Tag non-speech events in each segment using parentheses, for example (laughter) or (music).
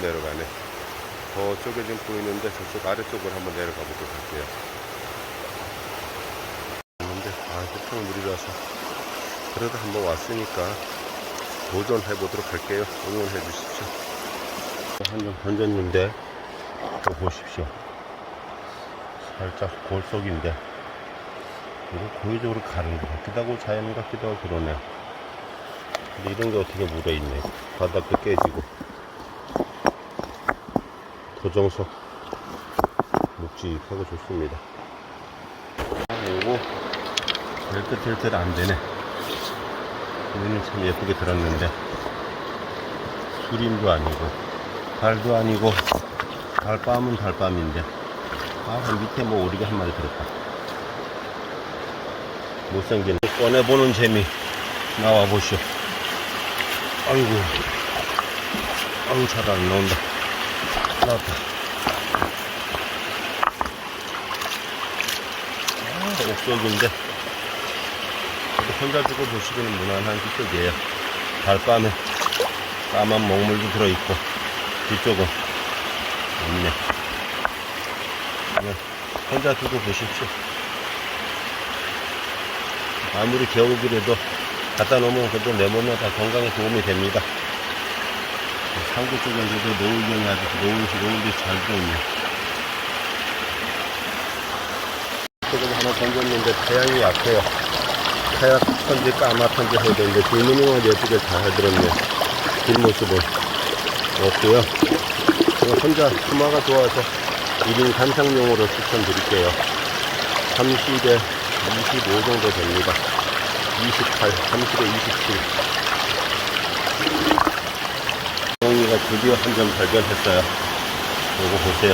내려가네. 저쪽에 지금 보이는데 저쪽 아래쪽으로 한번 내려가 보도록 할게요. 근데 아 폭풍 물이라서 그래도 한번 왔으니까 도전해 보도록 할게요. 응원해 주십시오. 한 점 던졌는데 또 보십시오. 살짝 골속인데 이거 고의적으로 가는 것 같기도 하고 자연 같기도 하고 그러네. 근데 이런 게 어떻게 묻어있네. 바닥도 깨지고. 고정석 묵직하고 좋습니다. 아, 요거 델트델트를 안 되네. 여기는 참 예쁘게 들었는데 수림도 아니고 달도 아니고 달밤은 달밤인데 아 밑에 뭐 오리가 한 마리 들었다. 못생긴 꺼내보는 재미 나와 보시오. 아이고 아이고 잘안 나온다. 나왔다. 아, 옥석인데 혼자 두고 보시기는 무난한 기색이에요. 달밤에 까만 먹물도 들어있고 뒤쪽은 없네. 그냥 혼자 두고 보십시오. 아무리 겨우기라도 갖다 놓으면 그래도 내 몸에 다 건강에 도움이 됩니다. 상부 쪽에서도 노을경이 아주 노을, 노을이 잘 보이네. 조금 하나 던졌는데 태양이 약해요. 하얗던지 까맣던지 해야 되는데 뒷무늬만 예쁘게 잘 들었네. 뒷모습은 없고요. 제가 혼자 수마가 좋아서 1인 감상용으로 추천드릴게요. 30에 25 정도 됩니다. 28, 30에 27. 동이가 드디어 한 점 발견했어요. 이거 보세요.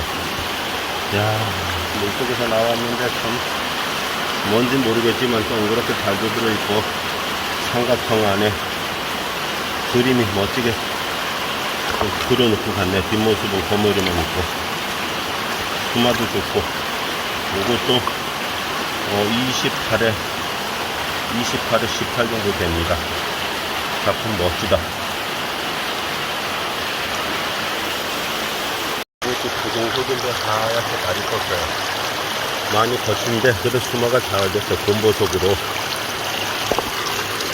야, 물속에서 나왔는데 참 뭔진 모르겠지만 동그랗게 잘도 들어있고 삼각형 안에 그림이 멋지게 좀 그려놓고 갔네. 뒷모습은 거머리만 있고 수마도 좋고 이것도 어, 28에 28에 18 정도 됩니다. 작품 멋지다. 이것도 고정석인데 하얗게 다리 떴어요. 많이 거친데 그래도 수마가 잘 됐어. 곰보석으로.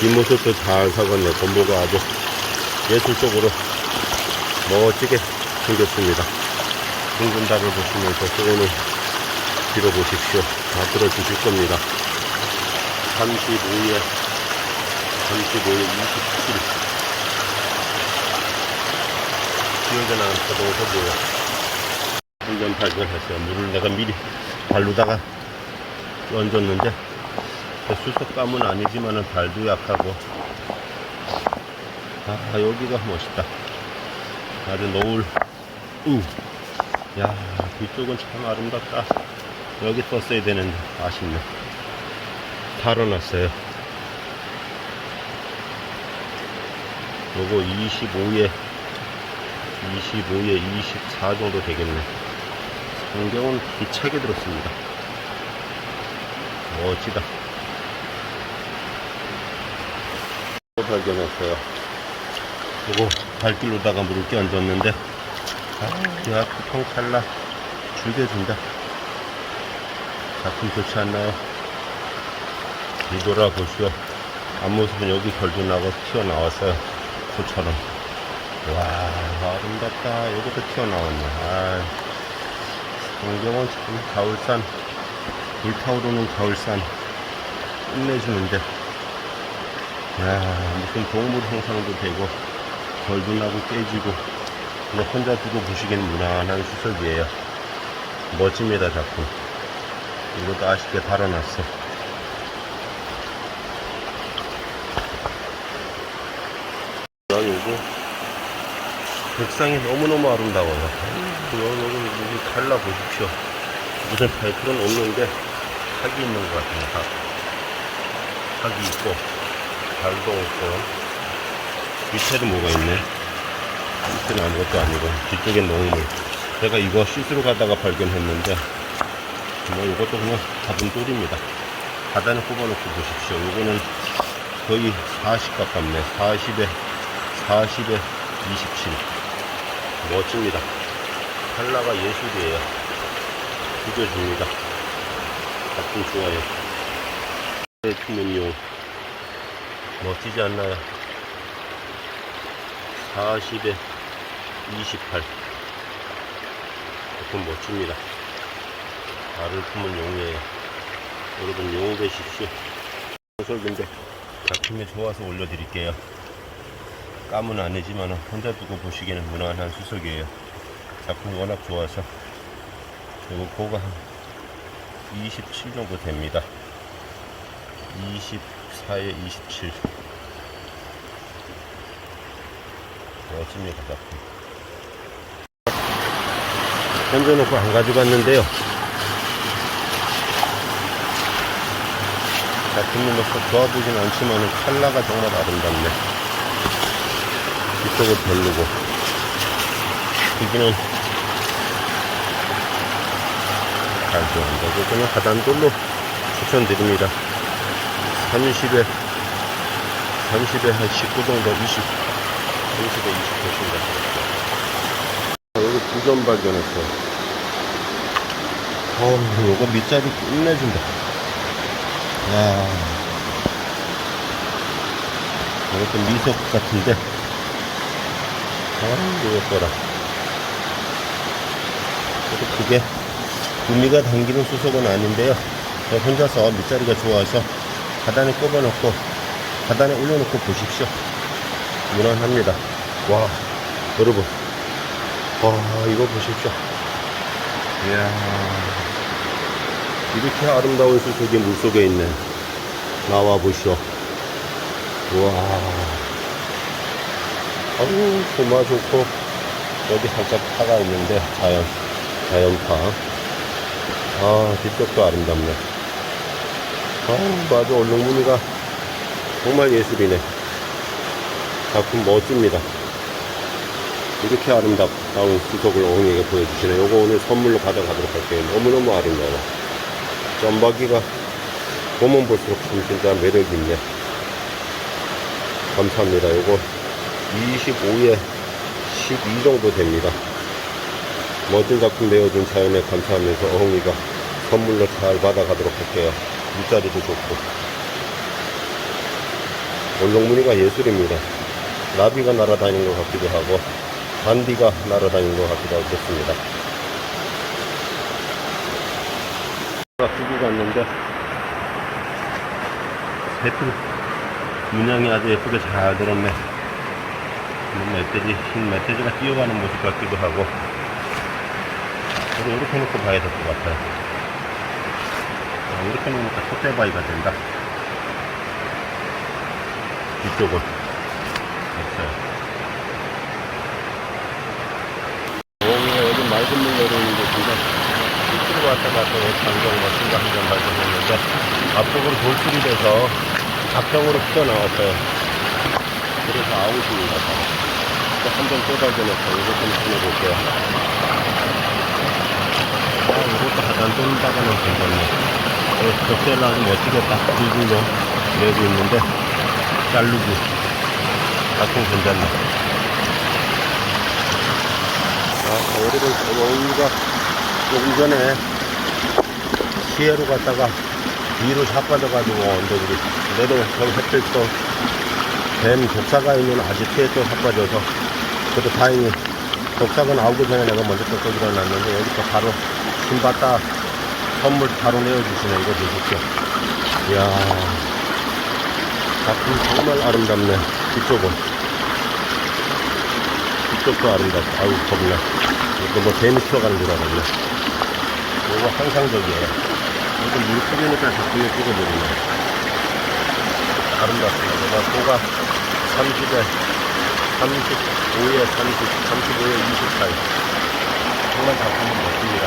뒷모습도 잘 사갔네. 곰보가 아주 예술적으로 멋지게 생겼습니다. 둥근 달을 보시면서 소원을 빌어보십시오. 다 들어주실 겁니다. 35에 35에 27 기억에 나는 자동석이에요. 한점 발견 했어요. 물을 내가 미리 발로다가 얹었는데 수석감은 아니지만은 발도 약하고 아 여기가 멋있다. 아주 노을 우. 야 뒤쪽은 참 아름답다. 여기 떴어야 되는데 아쉽네. 달아놨어요. 요거 25에 25에 24 정도 되겠네. 성경은 기차게 들었습니다. 멋지다. 또 발견했어요. 요거 발길로다가 물을 끼얹었는데, 아, 야, 쿠팡 찰나. 죽여준다. 작품 좋지 않나요? 뒤돌아보시오. 앞모습은 여기 걸쳐나고 튀어나왔어요. 소처럼. 와, 아름답다. 이것도 튀어나왔네. 아, 동경은 참 가을산, 불타오르는 가을산, 끝내주는데, 야, 무슨 동물 형상도 되고, 벌도 나고 깨지고, 그냥 혼자 두고 보시기엔 무난한 수석이에요. 멋집니다, 작품. 이것도 아쉽게 달아놨어. 난 요거 백상이 너무너무 아름다워요. 여기, 여기, 여기 칼라 보십시오. 무슨 파이프는 없는데 학이 있는 것 같아요. 학. 학이 있고, 달도 없고, 밑에도 뭐가 있네. 밑에는 아무것도 아니고 뒤쪽엔 농물. 제가 이거 시스루 가다가 발견했는데 뭐 이것도 그냥 잡은 돌입니다. 바닥에 꼽아놓고 보십시오. 이거는 거의 40 가깝네. 40에 40에 27 멋집니다. 칼라가 예술이에요. 죽여줍니다. 작품 좋아요 투문용 멋지지 않나요 40에 28 조금 멋집니다. 알을 품은 용이에요. 여러분 용 되십시오. 소설인데 작품이 좋아서 올려드릴게요. 까은 아니지만 혼자 두고 보시기에는 무난한 수석이에요. 작품이 워낙 좋아서. 그리고 고가 한 27 정도 됩니다. 24에 27 멋집니다. 작품 던져놓고 안 가져갔는데요. 뭐 좋아보진 않지만 컬러가 정말 아름답네. 이쪽을 별로고. 여기는 잘 좋아한다 이거는 하단돌로 추천드립니다. 30에 30에 한 19 정도 20 30에 20 보신다 여기 두 점 발견했어. 어우 요거 밑자리 끝내준다. 야. 이것도 미석 같은데. 아 이거 봐라. 그래도 그게 구미가 당기는 수속은 아닌데요. 저 혼자서 밑자리가 좋아서 하단에 꼽아놓고 하단에 올려놓고 보십시오 무난합니다. 와 여러분. 와 이거 보십시오. 이야. 이렇게 아름다운 수속이 물속에 있네. 나와 보시오. 우와. 아유 소마 좋고. 여기 살짝 파가 있는데 자연 자연파. 아 뒤쪽도 아름답네. 아 맞아 얼룩무늬가 정말 예술이네 작품 멋집니다. 이렇게 아름다운 수석을 어머니에게 보여주시네. 요거 오늘 선물로 가져가도록 할게요. 너무너무 아름다워. 점박이가 보면 볼수록 참 진짜 매력이 있네. 감사합니다. 요거 25에 12 정도 됩니다. 멋진 작품 내어준 자연에 감사하면서 어흥이가 선물로 잘 받아가도록 할게요. 물자리도 좋고. 올롱무늬가 예술입니다 나비가 날아다니는 것 같기도 하고 반디가 날아다니는 것 같기도 하고 그렇습니다. 두고 갔는데 새필 문양이 아주 예쁘게 잘 들었네. 뭐 멧돼지 흰 멧돼지가 뛰어가는 모습 같기도 하고. 그리고 이렇게 놓고 봐야 될 것 같아요. 아, 이렇게 놓으니까 콧대바위가 된다. 이쪽은 없어요 오미가 여기 맑은 물게 진짜 이쪽으로 왔다 갔다 장경 멋진가 한점 발견했는데 앞쪽으로 돌출이 돼서 앞쪽으로 튀어나왔어요 그래서 아웃입니다 한점 또 발견했어요 이것 좀 꺼내볼게요 아 이것도 하단 똠다가는 괜찮네 격대를 아주 멋지게 딱 굴굴로 내고 있는데 자르고 작품 괜찮네 아 여러분 여기가 조금 전에 시해로 갔다가 뒤로 자빠져가지고 언덕이 그래도 저기 햇빛 또뱀 독사가 있는 아지트에 또 자빠져서 그래도 다행히 독사가 나오기 전에 내가 먼저 또 일어났는데 여기 또 바로 신봤다 선물 바로 내어주시네. 이거 보십시오. 이야 작품 정말 아름답네. 뒤쪽은 뒤쪽도 아름답고 아유 겁나. 이거 뭐 뱀이 튀어가는 줄 알았네. 이거 환상적이에요. 이거 물 뿌리니까 자꾸 이거 찍어버리네. 아름답습니다. 내가 소가 30에 35에 30 35에 28 정말 작품은 멋집니다.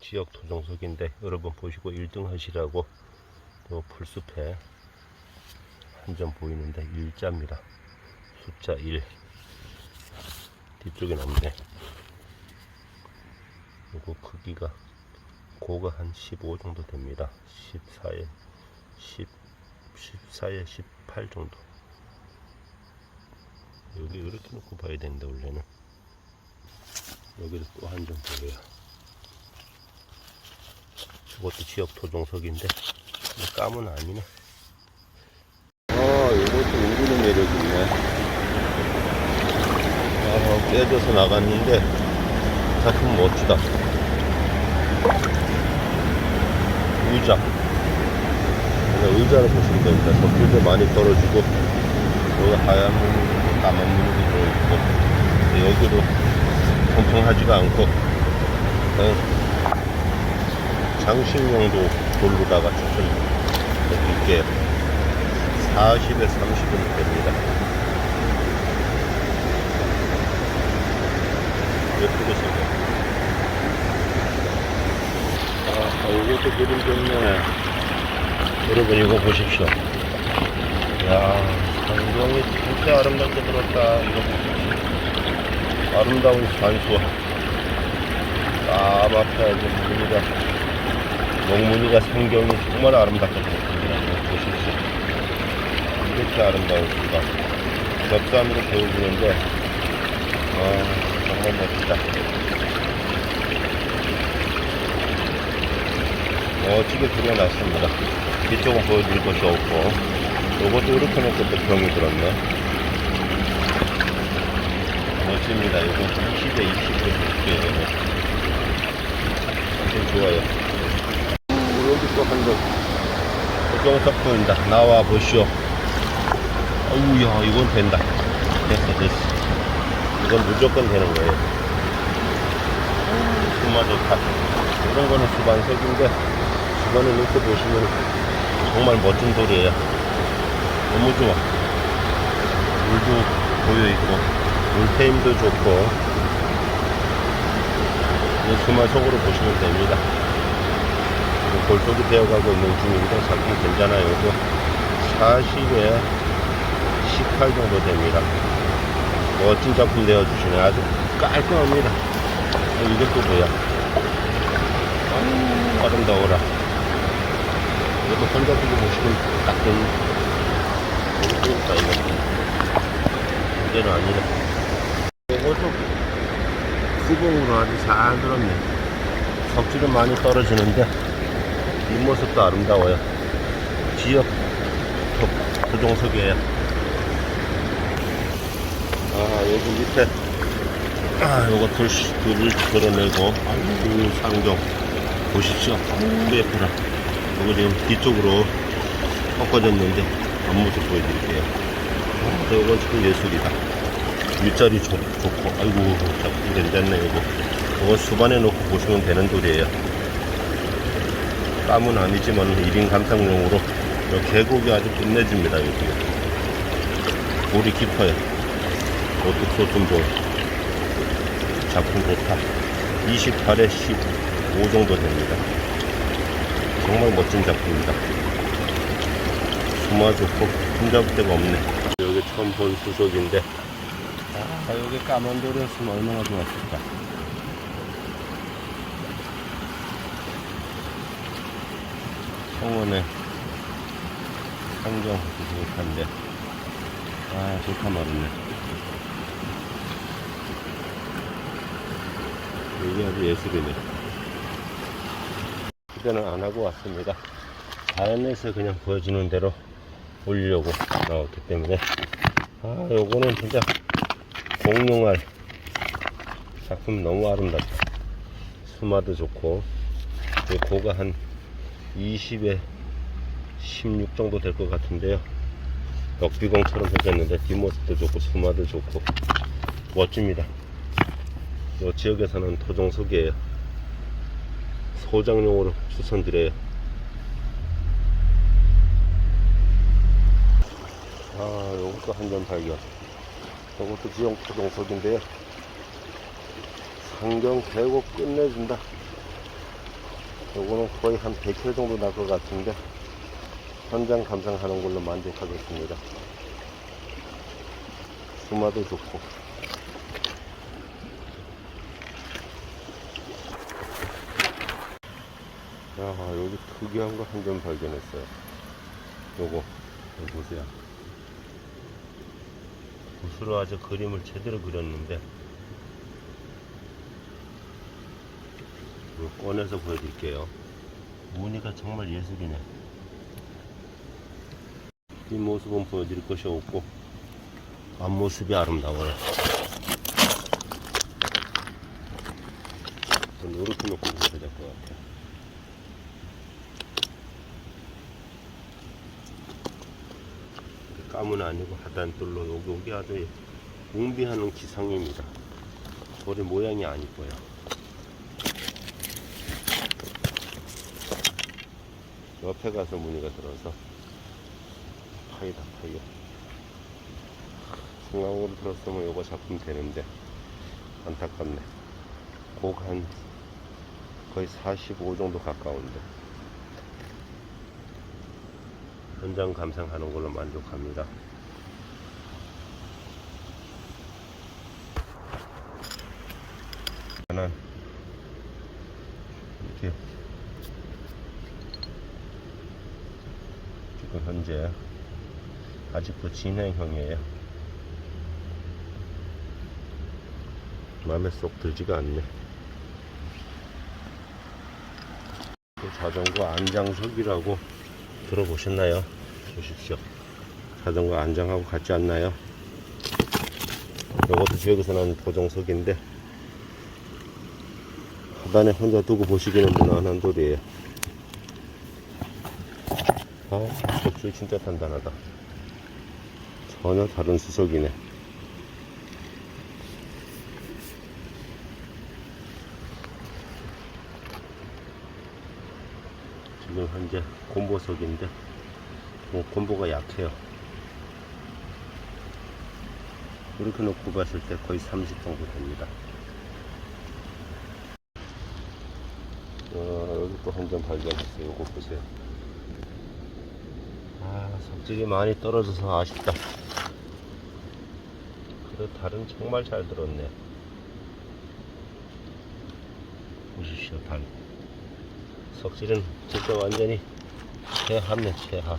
지역 토종석인데 여러분 보시고 1등 하시라고 요 풀숲에 한 점 보이는데 일자입니다 숫자 1 뒤쪽엔 없네. 요거 크기가 고가 한 15 정도 됩니다. 14에 10, 14에 18 정도. 여기 이렇게 놓고 봐야 되는데 원래는 여기도 또 한 점 보여요. 이것도 지역 토종석인데 까면 아니네. 아, 이것도 은근히 매력 있네. 아, 깨져서 나갔는데 작품 멋지다. 의자. 의자를 보시면 됩니다. 덕질도 많이 떨어지고 여기 하얀 무늬고 까만 무늬도 들어있고 여기도 통통하지가 않고 장식용도 돌로다가 추천드릴게요. 40에 30은 됩니다. 예쁘게 생겨. 아, 이것도 그림 좋네. 여러분, 이거 보십시오. 야 성경이 진짜 아름답게 들었다. 이거 보십시오. 아름다운 산수화. 까맣게 아주 무늬가, 목무늬가 성경이 정말 아름답게 들었습니다. 보십시오. 이렇게 아름다운 수가 겹감으로 보여주는데 아 정말 멋지다. 멋지게 그려놨습니다. 뒤쪽은 보여드릴 것이 없고. 요것도 이렇게 놓고 또 병이 들었네. 멋집니다. 이거 20에 20도 볼게요 아주 좋아요. 여기 또 한번. 고정석 보인다. 나와 보시오. 어우야 이건 된다. (laughs) 됐어 됐어 이건 무조건 되는 거예요. 정말 좋다 이런 거는 수반석인데 수반을 이렇게 보시면 정말 멋진 돌이에요. 너무 좋아. 물도 보여있고 물테임도 좋고 이 수만석으로 보시면 됩니다. 골속이 되어가고 있는 중인데 작품 괜찮아요. 이거 40에 18 정도 됩니다. 멋진 작품 내어주시네. 아주 깔끔합니다. 어, 이것도 뭐야? 아유, 아름다워라. 이것도 혼자 두고 보시면 딱 되는. 너무 좋다, 이거. 문제는 아니네. 이것도 수봉으로 아주 잘 들었네. 석질은 많이 떨어지는데, 뒷모습도 아름다워요. 지역 도종석이에요. 아, 여기 밑에, 아, 요거 돌, 돌을 걸어내고, 아이고, 상경. 보십시오. 아이고, 예쁘라. 요거 지금 뒤쪽으로 꺾어졌는데, 앞모습 보여드릴게요. 아, 요건 지금 예술이다. 윗자리 좋, 좋고, 아이고, 작품 괜찮네, 요거. 요거 수반에 놓고 보시면 되는 돌이에요. 땀은 아니지만 1인 감상용으로 요 계곡이 아주 끝내줍니다, 여기. 볼이 깊어요. 이것도 소품돌 작품 좋다. 28에 15 정도 됩니다. 정말 멋진 작품입니다. 수마 좋고 흠잡을 데가 없네. 여기 처음 본 수석인데. 아 여기 까만 돌이었으면 얼마나 좋았을까. 성원에 상경 좋던데. 아 좋다 말았네 이게 아주 예술이네. 기대는 안 하고 왔습니다. 자연에서 그냥 보여주는 대로 올리려고 나왔기 때문에. 아, 요거는 진짜 공룡알 작품 너무 아름답다. 수마도 좋고, 이 고가 한 20에 16 정도 될 것 같은데요. 역비공처럼 생겼는데 뒷모습도 좋고 수마도 좋고 멋집니다. 이 지역에서는 토종석이에요. 소장용으로 추천드려요. 아, 요것도 한 점 발견. 요것도 지역 토종석인데요. 상경 계곡 끝내준다. 요거는 거의 한 100회 정도 날 것 같은데, 현장 감상하는 걸로 만족하겠습니다. 수마도 좋고. 야, 여기 특이한 거 한 점 발견했어요. 요거, 여기 보세요. 붓으로 아주 그림을 제대로 그렸는데, 이거 꺼내서 보여드릴게요. 무늬가 정말 예술이네. 이 모습은 보여드릴 것이 없고, 앞모습이 아름다워요. 이렇게 놓고 보셔야 될 것 같아요. 까문 아니고 하단돌로 여기 여기 아주 웅비하는 기상입니다. 머리 모양이 안 이뻐요. 옆에 가서 무늬가 들어서 파이다 파이요. 중앙으로 들었으면 요거 작품 되는데 안타깝네. 곡 한 거의 45 정도 가까운데 현장 감상하는 걸로 만족합니다. 하나 이렇게 지금 현재 아직도 진행형이에요. 마음에 쏙 들지가 않네. 또 자전거 안장석이라고 들어보셨나요? 보십시오. 자전거 안장하고 같지 않나요? 이것도 지역에서 나는 보정석인데 하단에 혼자 두고 보시기는 무난한 돌이에요. 아, 격줄 진짜 단단하다. 전혀 다른 수석이네. 지금 현재 곰보석인데 뭐 곰보가 약해요. 이렇게 놓고 봤을 때 거의 30 정도 됩니다. 어, 여기 또 한 점 발견했어요. 이거 보세요. 아, 석질이 많이 떨어져서 아쉽다. 그래도 달은 정말 잘 들었네. 보십시오, 달. 석질은 진짜 완전히 최하네, 최하.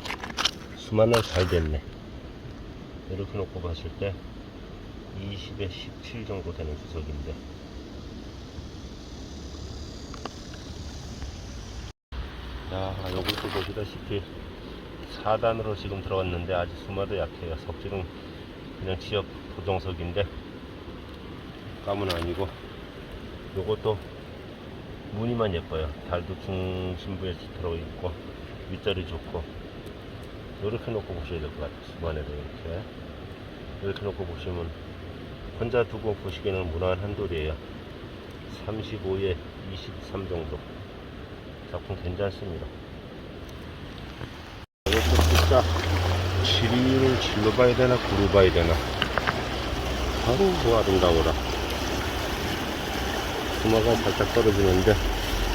수만을 잘 됐네. 이렇게 놓고 봤을 때 20에 17 정도 되는 수석인데. 야, 요것도 보시다시피 4단으로 지금 들어왔는데 아직 수마도 약해요. 석질은 그냥 지역 보정석인데 감은 아니고 요것도 무늬만 예뻐요. 달도 중심부에 들어있고 윗자리 좋고 이렇게 놓고 보셔야 될 것 같아요. 수만에도 이렇게 이렇게 놓고 보시면 혼자 두고 보시기에는 무난한 돌이에요. 35에 23 정도 작품 괜찮습니다. 이것도 진짜 지리를 질러 봐야 되나 구로 봐야 되나 아우 뭐 아름다워라 수마가 살짝 떨어지는데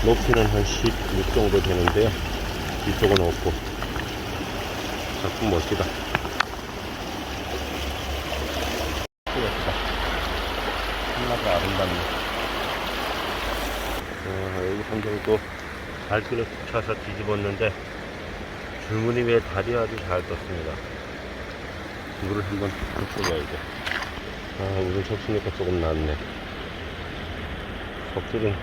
높이는 한 16 정도 되는데요 이쪽은 없고 작품 멋지다 예쁘다 한나가 아름답네 어, 여기 한정도 발길을 툭 쳐서 뒤집었는데 줄무늬 위에 달이 아주 잘 떴습니다. 물을 한번 돼. 아, 물을 적시니까 조금 낫네. 석들은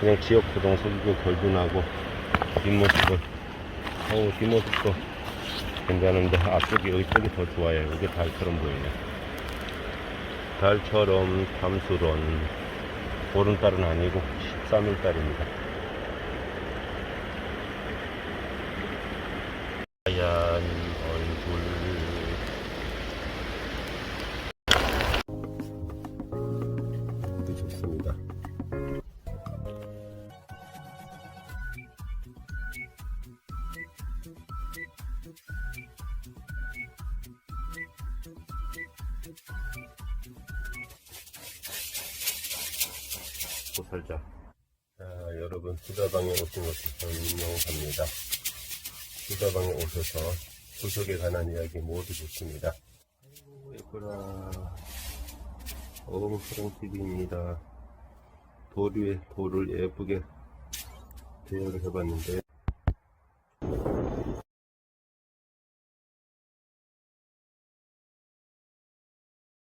그냥 지역 고동석이고 걸분하고 뒷모습은, 어우, 뒷모습도 괜찮은데 앞쪽이, 이쪽이 더 좋아요. 이게 달처럼 보이네. 달처럼 탐수론, 보름달은 아니고 13일달입니다. 살자. 자, 여러분, 부다방에 오신 것을 환영합니다. 부다방에 오셔서 구석에 관한 이야기 모두 듣습니다. 아이고, 예뻐라. 어흥스러운 TV입니다. 돌 위에 돌을 예쁘게 대여를 해봤는데